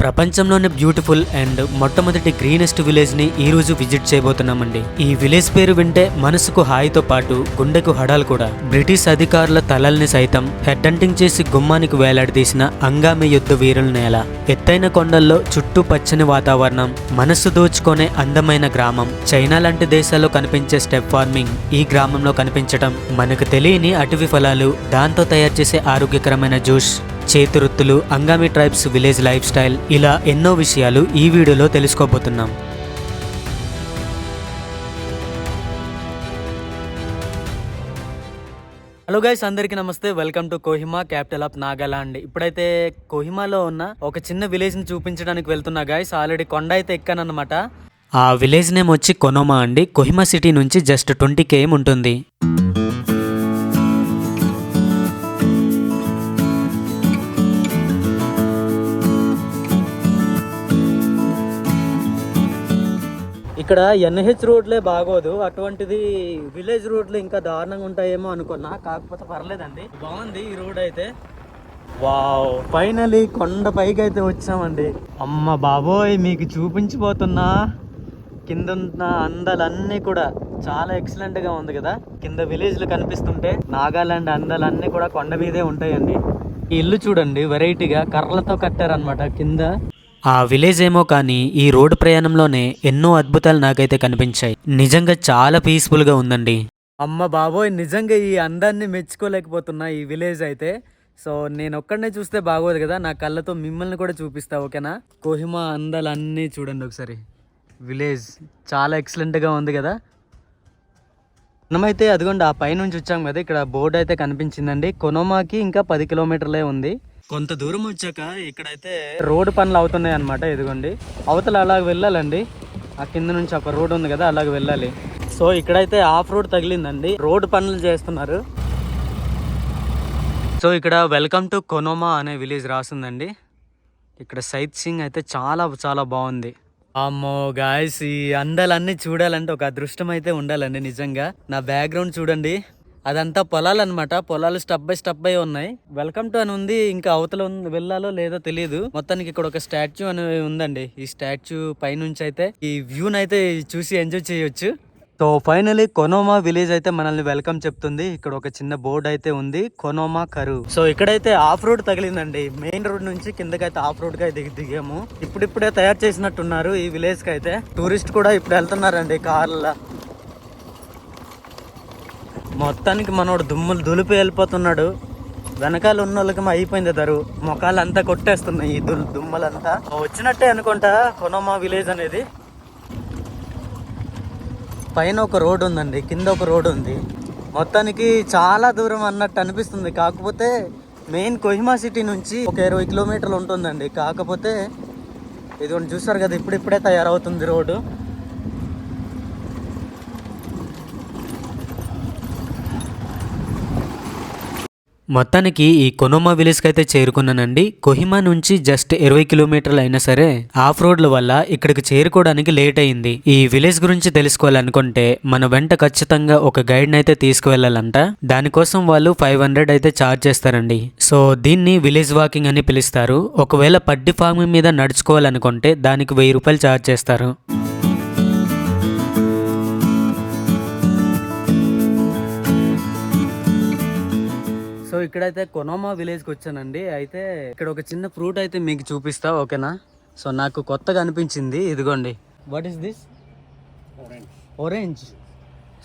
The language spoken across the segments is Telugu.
ప్రపంచంలోనే బ్యూటిఫుల్ అండ్ మొట్టమొదటి గ్రీనెస్ట్ విలేజ్ని ఈ రోజు విజిట్ చేయబోతున్నామండి. ఈ విలేజ్ పేరు వింటే మనసుకు హాయితో పాటు గుండెకు హడాలు కూడా. బ్రిటిష్ అధికారుల తలల్ని సైతం హెడ్ హంటింగ్ చేసి గుమ్మానికి వేలాడదీసిన అంగామి యుద్ధ వీరుల నేల. ఎత్తైన కొండల్లో చుట్టూ పచ్చని వాతావరణం మనస్సు దోచుకునే అందమైన గ్రామం. చైనా లాంటి దేశాల్లో కనిపించే స్టెప్ ఫార్మింగ్ ఈ గ్రామంలో కనిపించటం మనకు తెలియని అటవీ ఫలాలు. దాంతో తయారు చేసే ఆరోగ్యకరమైన juice చేతివృత్తులు Angami tribes village life style ఇలా ఎన్నో విషయాలు ఈ వీడియోలో తెలుసుకోబోతున్నాం. హలో గైస్ అందరికీ నమస్తే. Welcome to Kohima capital of Nagaland ఇప్పుడైతే కోహిమాలో ఉన్న ఒక చిన్న విలేజ్ని చూపించడానికి వెళ్తున్నా గైస్ ఆల్రెడీ కొండ అయితే ఎక్కానన్నమాట. ఆ విలేజ్ నేమ్ వచ్చి కొనోమా అండి. కొహిమా సిటీ నుంచి జస్ట్ ట్వంటీ కేఎం ఉంటుంది. ఇక్కడ ఎన్హెచ్ రోడ్లే బాగోదు. అటువంటిది విలేజ్ రోడ్లు ఇంకా దారుణంగా ఉంటాయేమో అనుకున్నా. కాకపోతే పర్లేదండి. బాగుంది ఈ రోడ్ అయితే. వావ్. ఫైనలీ కొండ పైకి అయితే వచ్చామండి. అమ్మ బాబోయ్ మీకు చూపించిపోతున్నా. కింద ఉన్న అందాలన్నీ కూడా చాలా ఎక్సలెంట్గా ఉంది కదా. కింద విలేజ్లు కనిపిస్తుంటే నాగాలాండ్ అందాలన్నీ కూడా కొండ మీదే ఉంటాయండి. ఈ ఇల్లు చూడండి వెరైటీగా కర్రలతో కట్టారనమాట కింద ఆ విలేజ్ ఏమో కానీ ఈ రోడ్డు ప్రయాణంలోనే ఎన్నో అద్భుతాలు నాకైతే కనిపించాయి. నిజంగా చాలా పీస్ఫుల్గా ఉందండి. అమ్మ బాబోయ్ నిజంగా ఈ అందాన్ని మెచ్చుకోలేకపోతున్నా ఈ విలేజ్ అయితే. సో నేను ఒక్కడనే చూస్తే బాగోదు కదా నా కళ్ళతో మిమ్మల్ని కూడా చూపిస్తా ఓకేనా? కోహిమా అందాలు అన్నీ చూడండి ఒకసారి. విలేజ్ చాలా ఎక్సలెంట్గా ఉంది కదా. మనమైతే అదిగోండి ఆ పైనుంచి వచ్చాం కదా ఇక్కడ బోర్డు అయితే కనిపించిందండి. కొనోమాకి ఇంకా పది కిలోమీటర్లే ఉంది. కొంత దూరం వచ్చాక ఇక్కడైతే రోడ్డు పనులు అవుతున్నాయి అనమాట ఇదిగోండి. అవతల అలాగ వెళ్ళాలండి. ఆ కింద నుంచి ఒక రోడ్ ఉంది కదా అలాగ వెళ్ళాలి. సో ఇక్కడైతే ఆఫ్ రోడ్ తగిలిందండి. రోడ్డు పనులు చేస్తున్నారు. సో ఇక్కడ వెల్కమ్ టు కొనోమా అనే విలేజ్ రాసిందండి. ఇక్కడ సైట్ సింగ్ అయితే చాలా చాలా బాగుంది. అమ్మో గాయస్ ఈ అందాలన్నీ చూడాలంటే ఒక అదృష్టం అయితే ఉండాలండి నిజంగా. నా బ్యాక్గ్రౌండ్ చూడండి. అదంతా పొలాలు అనమాట పొలాలు స్టెప్ బై స్టెప్ బై ఉన్నాయి. వెల్కమ్ టు అని ఉంది. ఇంకా అవతల వెళ్ళాలో లేదో తెలియదు మొత్తానికి ఇక్కడ ఒక స్టాచ్యూ అని ఉందండి. ఈ స్టాచ్యూ పైనుంచి అయితే ఈ వ్యూని అయితే చూసి ఎంజాయ్ చేయొచ్చు. సో ఫైనలీ కొనోమా విలేజ్ అయితే మనల్ని వెల్కమ్ చెప్తుంది. ఇక్కడ ఒక చిన్న బోర్డు అయితే ఉంది. కొనోమా కరు సో ఇక్కడైతే ఆఫ్ రోడ్ తగిలిందండి. మెయిన్ రోడ్ నుంచి కిందకైతే ఆఫ్ రోడ్గా దిగి దిగాము. ఇప్పుడిప్పుడే తయారు చేసినట్టున్నారు ఈ విలేజ్కి అయితే. టూరిస్ట్ కూడా ఇప్పుడు వెళ్తున్నారండి కార్ల మొత్తానికి మనోడు దుమ్ములు దులిపి వెళ్ళిపోతున్నాడు. వెనకాల ఉన్న వాళ్ళకి అయిపోయింది దరు మొఖాలంతా కొట్టేస్తున్నాయి ఈ దుల్ దుమ్మలంతా. వచ్చినట్టే అనుకుంటా కొనోమా విలేజ్ అనేది. పైన ఒక రోడ్ ఉందండి కింద ఒక రోడ్ ఉంది. మొత్తానికి చాలా దూరం అన్నట్టు అనిపిస్తుంది. కాకపోతే మెయిన్ కొహిమా సిటీ నుంచి ఒక ఇరవై కిలోమీటర్లు ఉంటుందండి. కాకపోతే ఇది ఒకటి చూసారు కదా ఇప్పుడిప్పుడే తయారవుతుంది రోడ్డు. మొత్తానికి ఈ కొనోమా విలేజ్కి అయితే చేరుకున్నానండి. కొహిమా నుంచి జస్ట్ ఇరవై కిలోమీటర్లు అయినా సరే ఆఫ్ రోడ్ల వల్ల ఇక్కడికి చేరుకోవడానికి లేట్ అయింది. ఈ విలేజ్ గురించి తెలుసుకోవాలనుకుంటే మన వెంట ఖచ్చితంగా ఒక గైడ్ అయితే తీసుకువెళ్ళాలంట. దానికోసం వాళ్ళు ఫైవ్ హండ్రెడ్ అయితే ఛార్జ్ చేస్తారండి. సో దీన్ని విలేజ్ వాకింగ్ అని పిలుస్తారు. ఒకవేళ పడ్డి ఫార్మింగ్ మీద నడుచుకోవాలనుకుంటే దానికి వెయ్యి రూపాయలు ఛార్జ్ చేస్తారు. సో ఇక్కడైతే కొనోమా విలేజ్కి వచ్చానండి. అయితే ఇక్కడ ఒక చిన్న ఫ్రూట్ అయితే మీకు చూపిస్తా ఓకేనా? సో నాకు కొత్తగా అనిపించింది ఇదిగోండి. What is this orange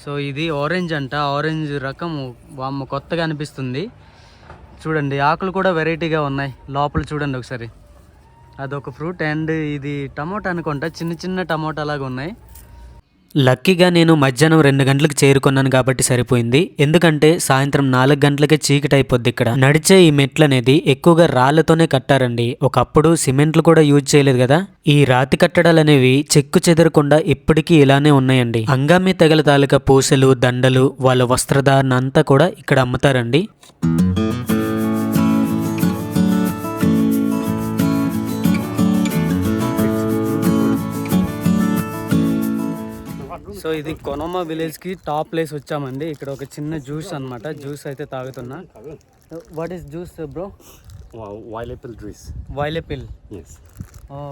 so ఇది ఆరెంజ్ అంట. ఆరెంజ్ రకం వామ్మ కొత్తగా అనిపిస్తుంది. చూడండి ఆకులు కూడా వెరైటీగా ఉన్నాయి. లోపల చూడండి ఒకసారి. అదొక ఫ్రూట్ అండ్ ఇది టమోటా అనుకుంటా. చిన్న చిన్న టమోటా లాగా ఉన్నాయి. లక్కీగా నేను మధ్యాహ్నం రెండు గంటలకు చేరుకున్నాను కాబట్టి సరిపోయింది. ఎందుకంటే సాయంత్రం నాలుగు గంటలకే చీకటి అయిపోద్ది ఇక్కడ. నడిచే ఈ మెట్లు అనేది ఎక్కువగా రాళ్ళతోనే కట్టారండి. ఒకప్పుడు సిమెంట్లు కూడా యూజ్ చేయలేదు కదా. ఈ రాతి కట్టడాలు అనేవి చెక్కు చెదరకుండా ఇప్పటికీ ఇలానే ఉన్నాయండి. అంగామి తెగల తాలూకా పూసలు దండలు వాళ్ళ వస్త్రధారణ అంతా కూడా ఇక్కడ అమ్ముతారండి. సో ఇది కొనమ్మ విలేజ్కి టాప్ ప్లేస్ వచ్చామండి. ఇక్కడ ఒక చిన్న జ్యూస్ అనమాట జ్యూస్ అయితే తాగుతున్నా. What is juice bro wild apple juice wild apple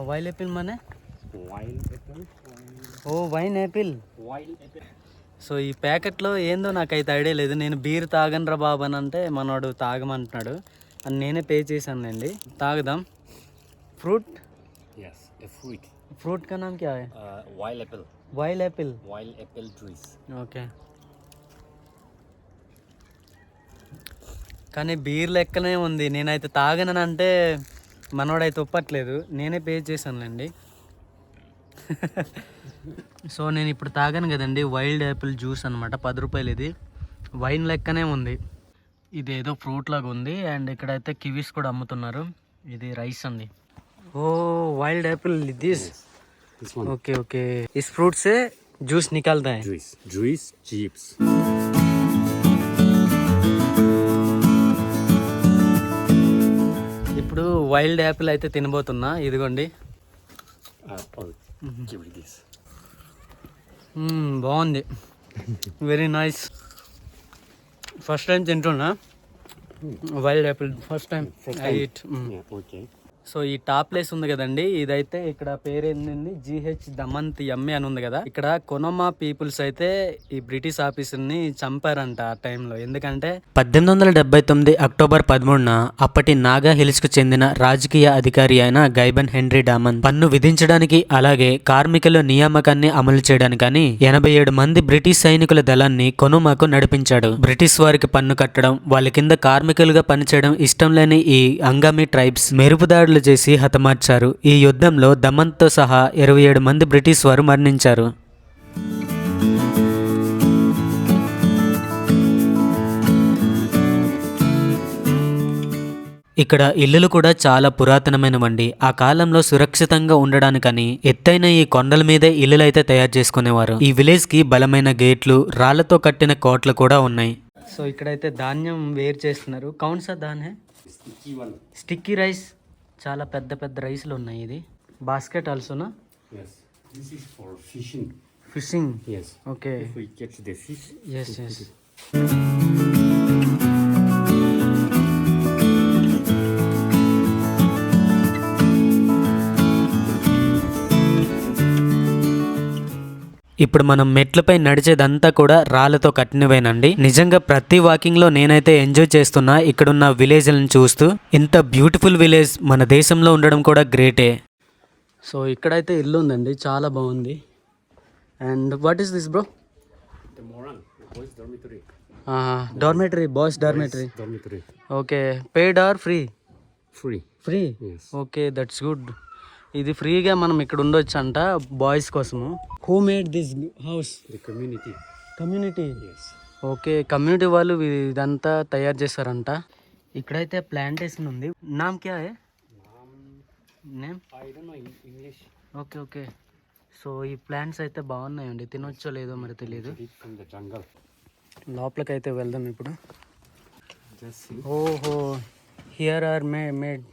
wild apple Mane oh wine Apple so ఈ ప్యాకెట్లో ఏందో నాకైతే ఐడియా లేదు. నేను బీర్ తాగనరా బాబు అని అంటే మనోడు తాగమంటున్నాడు. అని నేనే పే చేశానండి తాగుదాం. ఫ్రూట్ ఫ్రూట్ కా నామ్ wild apple wild apple juice okay కానీ బీర్ లెక్కనే ఉంది. నేనైతే తాగనంటే మనోడైతే ఒప్పట్లేదు. నేనే పే చేశానులేండి. సో నేను ఇప్పుడు తాగాను కదండి వైల్డ్ యాపిల్ జ్యూస్ అనమాట పది రూపాయలు ఇది. వైన్ లెక్కనే ఉంది. ఇది ఏదో ఫ్రూట్ లాగా ఉంది. అండ్ ఇక్కడ అయితే కివీస్ కూడా అమ్ముతున్నారు. ఇది రైస్ అండి. ఓ wild apple this This one. Okay okay इस फ्रूट से जूस निकालता है Juice. Juice chips. ఇప్పుడు వైల్డ్ యాపిల్ అయితే తినబోతున్నా ఇదిగోండి Uh, oh, give me this. మ్మ్, బాగుంది వెరీ నైస్ ఫస్ట్ టైం తింటున్నా wild apple first time First I time. It Yeah, okay. So ఈ టాప్ ప్లేస్ ఉంది కదండి. ఇదైతే ఇక్కడ పేరు జిహెచ్ దమంత్ ఎమ్మె అని ఉంది కదా. ఇక్కడ కొనమా పీపుల్స్ అయితే ఈ బ్రిటిష్ ఆఫీసర్ని చంపారంట ఆ టైంలో. ఎందుకంటే పద్దెనిమిది వందల డెబ్బై తొమ్మిది అక్టోబర్ పదమూడున అప్పటి నాగా హిల్స్కు చెందిన రాజకీయ అధికారి అయిన గైబన్ హెన్రీ డామన్ పన్ను విధించడానికి అలాగే కార్మికుల నియామకాన్ని అమలు చేయడానికని ఎనభై ఏడు మంది బ్రిటిష్ సైనికుల దళాన్ని కొనుమాకు నడిపించాడు. బ్రిటిష్ వారికి పన్ను కట్టడం వాళ్ళ కింద కార్మికులుగా పనిచేయడం ఇష్టం లేని ఈ అంగామి ట్రైబ్స్ మెరుపుదాడులు చేసి హతమార్చారు. ఈ యుద్ధంలో దమన్తో సహా ఇరవై ఏడు మంది బ్రిటిష్ వారు మరణించారు. ఇక్కడ ఇల్లులు కూడా చాలా పురాతనమైనవండి. ఆ కాలంలో సురక్షితంగా ఉండడానికని ఎత్తైన ఈ కొండల మీదే ఇల్లులు అయితే తయారు చేసుకునేవారు. ఈ విలేజ్కి బలమైన గేట్లు రాళ్ళతో కట్టిన కోట్లు కూడా ఉన్నాయి. సో ఇక్కడైతే ధాన్యం వేరు చేస్తున్నారు. కౌన్ సా ధాన్ హే Sticky one. స్టిక్కీ రైస్ చాలా పెద్ద పెద్ద రైస్లు ఉన్నాయి ఇది. Basket ఆల్సోనా fishing fishing okay yes yes ఇప్పుడు మనం మెట్లపై నడిచేదంతా కూడా రాళ్ళతో కట్టినవేనండి. నిజంగా ప్రతి వాకింగ్లో నేనైతే ఎంజాయ్ చేస్తున్నా ఇక్కడున్న విలేజ్లను చూస్తూ. ఇంత బ్యూటిఫుల్ విలేజ్ మన దేశంలో ఉండడం కూడా గ్రేటే. సో ఇక్కడైతే ఇల్లు ఉందండి చాలా బాగుంది. And what is this bro. Dormitory boys dormitory. Okay paid or free. Free Yes. Okay that's good ఇది ఫ్రీగా మనం ఇక్కడ ఉండొచ్చు అంట బాయ్స్ కోసము who made this house The community. Community Yes. Okay community వాళ్ళు ఇదంతా తయారు చేస్తారంట ఇక్కడైతే ప్లాంటేషన్ ఉంది నామ్ క్యా హే name I don't know in English. Okay okay so ఈ ప్లాంట్స్ అయితే బాగున్నాయండి తినొచ్చో లేదో మరి తెలియదు Deep from the jungle. లోపలికైతే వెళ్దాం ఇప్పుడు Just see. ఓహో here are may made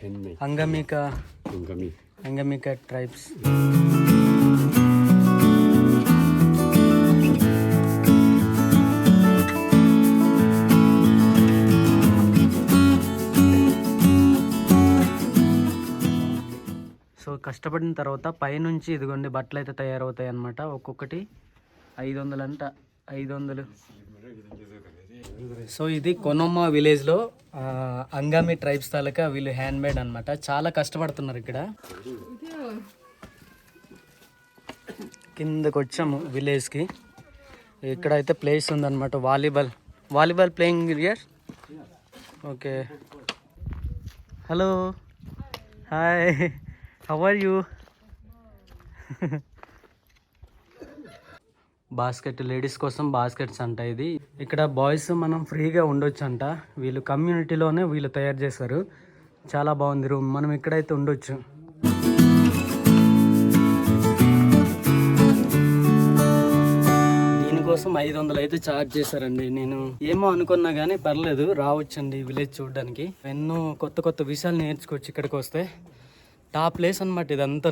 Handmade. అంగమిక Angami. అంగమిక ట్రైబ్స్ సో కష్టపడిన తర్వాత పైనుంచి ఇదిగోండి బట్టలు అయితే తయారవుతాయి అన్నమాట ఒక్కొక్కటి ఐదు వందలు అంట ఐదు వందలు సో ఇది కొనమ్మ విలేజ్లో అంగామి ట్రైబ్స్ తాలూకా వీళ్ళు హ్యాండ్ మేడ్ అనమాట చాలా కష్టపడుతున్నారు ఇక్కడ. కిందకు వచ్చాము విలేజ్కి అయితే ప్లేస్ ఉందన్నమాట volleyball volleyball playing here okay. Hello hi how are you basket ladies కోసం బాస్కెట్స్ అంట ఇది. ఇక్కడ బాయ్స్ మనం ఫ్రీగా ఉండొచ్చు అంట వీళ్ళు కమ్యూనిటీలోనే వీళ్ళు తయారు చేశారు. చాలా బాగుంది రూమ్. మనం ఇక్కడైతే ఉండొచ్చు. దీనికోసం ఐదు వందలు అయితే చార్జ్ చేశారండి నేను. ఏమో అనుకున్నా కానీ పర్లేదు రావచ్చండి విలేజ్ చూడడానికి. ఎన్నో కొత్త కొత్త విషయాలు నేర్చుకోవచ్చు ఇక్కడికి వస్తే టాప్ ప్లేస్ అనమాట ఇదంతా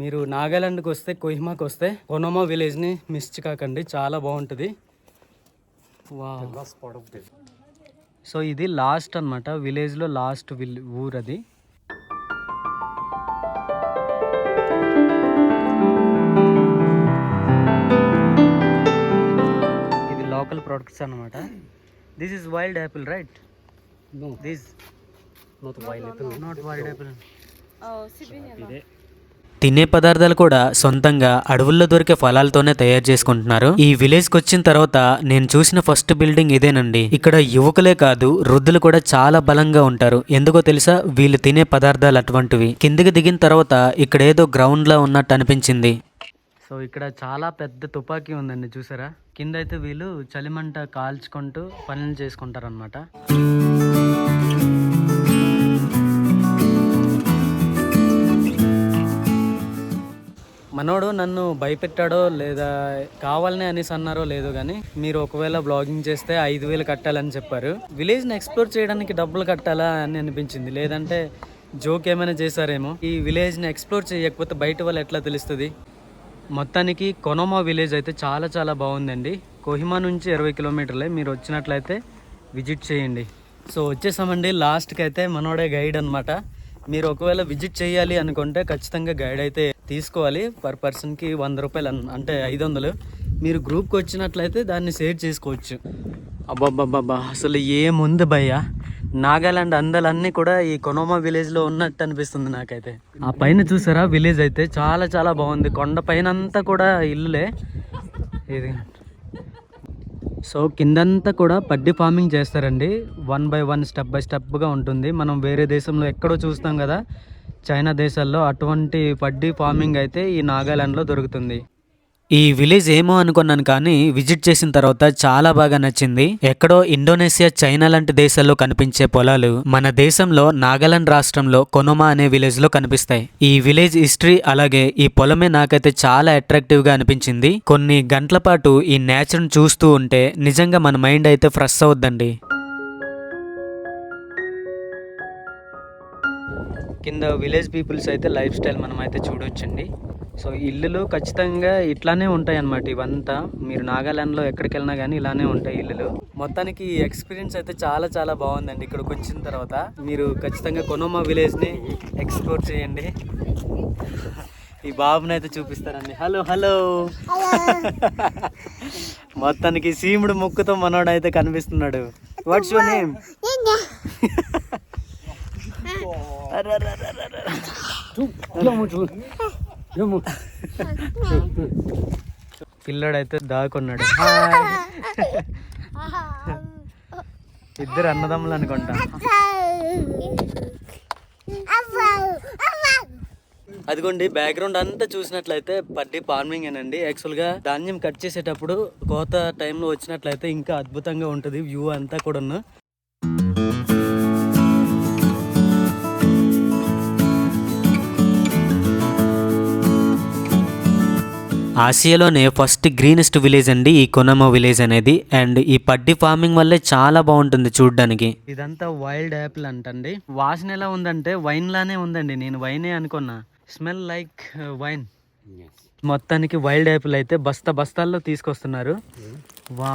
మీరు నాగాలాండ్కి వస్తే కొహిమాకి వస్తే కొనోమా విలేజ్ని మిస్ కాకండి. చాలా బాగుంటుంది. సో ఇది లాస్ట్ అనమాట విలేజ్లో లాస్ట్ విల్ ఊరు అది. ఇది లోకల్ ప్రొడక్ట్స్ అన్నమాట. This is wild apple right this not wild apple. Not wild apple. Ide. తినే పదార్థాలు కూడా సొంతంగా అడవుల్లో దొరికే ఫలాలతోనే తయారు చేసుకుంటున్నారు. ఈ విలేజ్కి వచ్చిన తర్వాత నేను చూసిన ఫస్ట్ బిల్డింగ్ ఇదేనండి. ఇక్కడ యువకులే కాదు వృద్ధులు కూడా చాలా బలంగా ఉంటారు. ఎందుకో తెలుసా? వీళ్ళు తినే పదార్థాలు అటువంటివి. కిందికి దిగిన తర్వాత ఇక్కడ ఏదో గ్రౌండ్ లా ఉన్నట్టు అనిపించింది. సో ఇక్కడ చాలా పెద్ద తుపాకీ ఉందండి చూసారా? కింద అయితే వీళ్ళు చలిమంట కాల్చుకుంటూ పనులు చేసుకుంటారు అనమాట మనోడు నన్ను భయపెట్టాడో లేదా కావాలని అనేసి అన్నారో లేదో కానీ మీరు ఒకవేళ బ్లాగింగ్ చేస్తే ఐదు వేలు కట్టాలని చెప్పారు. విలేజ్ని ఎక్స్ప్లోర్ చేయడానికి డబ్బులు కట్టాలా అని అనిపించింది. లేదంటే జోక్ ఏమైనా చేశారేమో. ఈ విలేజ్ని ఎక్స్ప్లోర్ చేయకపోతే బయట వాళ్ళు ఎట్లా తెలుస్తుంది? మొత్తానికి కొనోమా విలేజ్ అయితే చాలా చాలా బాగుందండి. కోహిమా నుంచి ఇరవై కిలోమీటర్లే. మీరు వచ్చినట్లయితే విజిట్ చేయండి. సో వచ్చేసామండి. లాస్ట్కి అయితే మనోడే గైడ్ అనమాట మీరు ఒకవేళ విజిట్ చేయాలి అనుకుంటే ఖచ్చితంగా గైడ్ అయితే తీసుకోవాలి పర్ పర్సన్కి వంద రూపాయలు అంటే ఐదు వందలు మీరు గ్రూప్కి వచ్చినట్లయితే దాన్ని షేర్ చేసుకోవచ్చు. అబ్బాబ్బాబ్బా అసలు ఏముంది భయ్య? నాగాలాండ్ అందాలన్నీ కూడా ఈ కొనోమా విలేజ్లో ఉన్నట్టు అనిపిస్తుంది నాకైతే. ఆ పైన చూసారా? విలేజ్ అయితే చాలా చాలా బాగుంది. కొండ పైన అంతా కూడా ఇల్లులే. ఇది. సో కిందంతా కూడా పడ్డి ఫార్మింగ్ చేస్తారండి. One by one step by స్టెప్గా ఉంటుంది. మనం వేరే దేశంలో ఎక్కడో చూస్తాం కదా. చైనా దేశాల్లో అటువంటి పడ్డీ ఫార్మింగ్ అయితే ఈ నాగాలాండ్లో దొరుకుతుంది. ఈ విలేజ్ ఏమో అనుకున్నాను కానీ విజిట్ చేసిన తర్వాత చాలా బాగా నచ్చింది. ఎక్కడో ఇండోనేషియా చైనా లాంటి దేశాల్లో కనిపించే పొలాలు మన దేశంలో నాగాలాండ్ రాష్ట్రంలో కొనుమా అనే విలేజ్లో కనిపిస్తాయి. ఈ విలేజ్ హిస్టరీ అలాగే ఈ పొలమే నాకైతే చాలా అట్రాక్టివ్గా అనిపించింది. కొన్ని గంటల పాటు ఈ నేచర్ చూస్తూ ఉంటే నిజంగా మన మైండ్ అయితే ఫ్రెష్ అవుద్దండి. కింద విలేజ్ పీపుల్స్ అయితే లైఫ్ స్టైల్ మనం అయితే చూడొచ్చండి. సో ఇల్లులు ఖచ్చితంగా ఇట్లానే ఉంటాయి అన్నమాట ఇవంతా. మీరు నాగాలాండ్లో ఎక్కడికి వెళ్ళినా కానీ ఇలానే ఉంటాయి ఇల్లులు. మొత్తానికి ఈ ఎక్స్పీరియన్స్ అయితే చాలా చాలా బాగుందండి ఇక్కడికి వచ్చిన తర్వాత. మీరు ఖచ్చితంగా కొనోమా విలేజ్ని ఎక్స్ప్లోర్ చేయండి. ఈ బాబుని అయితే చూపిస్తారండి హలో హలో. మొత్తానికి సీముడు ముక్కుతో మనోడు అయితే కనిపిస్తున్నాడు వాట్స్ యువర్ నేమ్ పిల్లడైతే దాక్కున్నాడు. ఇద్దరు అన్నదమ్ములు అనుకుంటా. అదిగోండి బ్యాక్గ్రౌండ్ అంతా చూసినట్లయితే పట్టి ఫార్మింగ్ అండి యాక్చువల్గా ధాన్యం కట్ చేసేటప్పుడు కోత టైంలో వచ్చినట్లయితే ఇంకా అద్భుతంగా ఉంటుంది వ్యూ అంతా కూడాను. ఆసియాలోనే ఫస్ట్ గ్రీనెస్ట్ విలేజ్ అండి ఈ కొనమో విలేజ్ అనేది. అండ్ ఈ పడ్డి ఫార్మింగ్ వల్లే చాలా బాగుంటుంది చూడడానికి. ఇదంతా వైల్డ్ యాపిల్ అంటండి. వాసన ఎలా ఉందంటే వైన్ లానే ఉందండి. నేను వైనే అనుకున్నా. Smell like wine. మొత్తానికి వైల్డ్ యాపిల్ అయితే బస్తా బస్తాల్లో తీసుకొస్తున్నారు. వా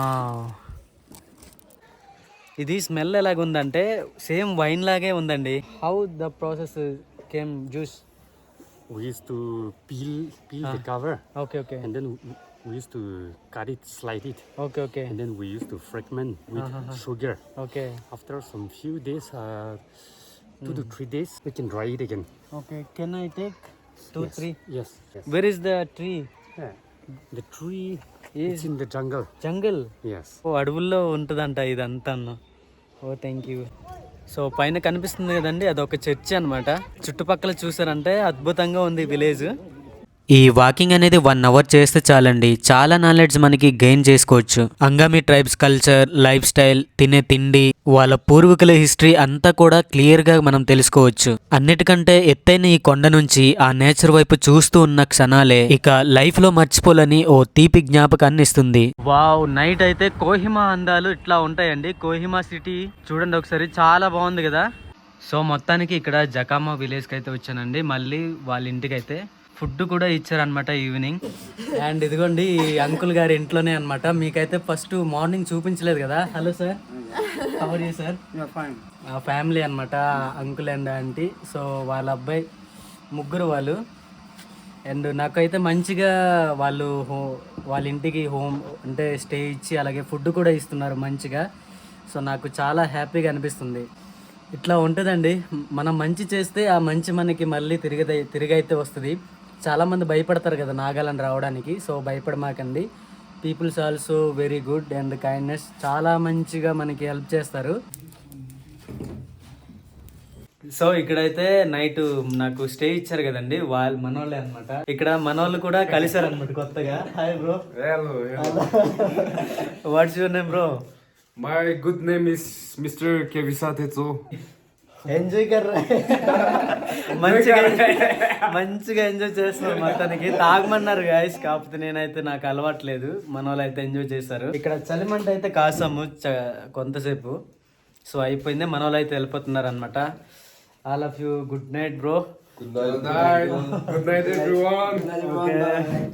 ఇది స్మెల్ ఎలాగుందంటే సేమ్ వైన్ లాగే ఉందండి. How the process came juice We used to peel peel the cover okay okay and then we- we used to cut it, slide it, okay okay and then we used to fragment with Uh-huh. sugar. Okay After some few days, uh, two to three days, we can dry it again. Okay can I take two Yes. Three Yes. yes. Where is the tree Yeah. The tree Is- is in the jungle. Jungle Yes. ఓ అడవుల్లో ఉంటుందంట ఇదంతా ఓ థ్యాంక్ యూ సో పైన కనిపిస్తుంది కదండి అదొక చర్చి అన్నమాట. చుట్టుపక్కల చూసారంటే అద్భుతంగా ఉంది విలేజ్. ఈ వాకింగ్ అనేది వన్ అవర్ చేస్తే చాలండి. చాలా నాలెడ్జ్ మనకి గెయిన్ చేసుకోవచ్చు. Angami tribes culture life style తినే తిండి వాళ్ళ పూర్వీకుల హిస్టరీ అంతా కూడా క్లియర్గా మనం తెలుసుకోవచ్చు. అన్నిటికంటే ఎత్తైన ఈ కొండ నుంచి ఆ నేచర్ వైపు చూస్తూ ఉన్న క్షణాలే ఇక లైఫ్లో మర్చిపోలని ఓ తీపి జ్ఞాపకాన్ని ఇస్తుంది. వావ్ నైట్ అయితే కోహిమా అందాలు ఇట్లా ఉంటాయండి. కోహిమా సిటీ చూడండి ఒకసారి చాలా బాగుంది కదా. సో మొత్తానికి ఇక్కడ జకామా విలేజ్కి అయితే వచ్చానండి. మళ్ళీ వాళ్ళ ఇంటికి అయితే ఫుడ్ కూడా ఇచ్చారనమాట ఈవినింగ్. అండ్ ఇదిగోండి ఈ అంకుల్ గారి ఇంట్లోనే అనమాట మీకైతే ఫస్ట్ మార్నింగ్ చూపించలేదు కదా. Hello sir. Cover sir family అనమాట అంకుల్ అండ్ ఆంటీ. సో వాళ్ళ అబ్బాయి ముగ్గురు వాళ్ళు. అండ్ నాకైతే మంచిగా వాళ్ళు హో వాళ్ళ ఇంటికి హోమ్ అంటే స్టే ఇచ్చి అలాగే ఫుడ్ కూడా ఇస్తున్నారు మంచిగా. సో నాకు చాలా హ్యాపీగా అనిపిస్తుంది. ఇట్లా ఉంటుందండి. మనం మంచి చేస్తే ఆ మంచి మనకి మళ్ళీ తిరిగి తిరిగి అయితే వస్తుంది. చాలామంది భయపడతారు కదా నాగాలాండ్ రావడానికి. So భయపడమాకండి. Peoples also very good and kindness చాలా మంచిగా మనకి హెల్ప్ చేస్తారు. సో ఇక్కడైతే నైట్ నాకు స్టే ఇచ్చారు కదండి. వాళ్ళు మనోళ్ళే అనమాట ఇక్కడ మనోళ్ళు కూడా కలిసారు అనమాట కొత్తగా hi bro. What's your name bro My good name is Mr. Kevisa Tetsu. Enjoy కర్ మంచిగా మంచిగా ఎంజాయ్ చేస్తున్నాం మొత్తానికి. తాగమన్నారు గాయస్ కాకపోతే నేనైతే నాకు అలవాట్లేదు. మన వాళ్ళు అయితే ఎంజాయ్ చేశారు. ఇక్కడ చలిమంట అయితే కాసాము చ- కొంతసేపు. సో అయిపోయింది మన వాళ్ళు అయితే వెళ్ళిపోతున్నారు అనమాట all of you good night bro. Good night, everyone. Okay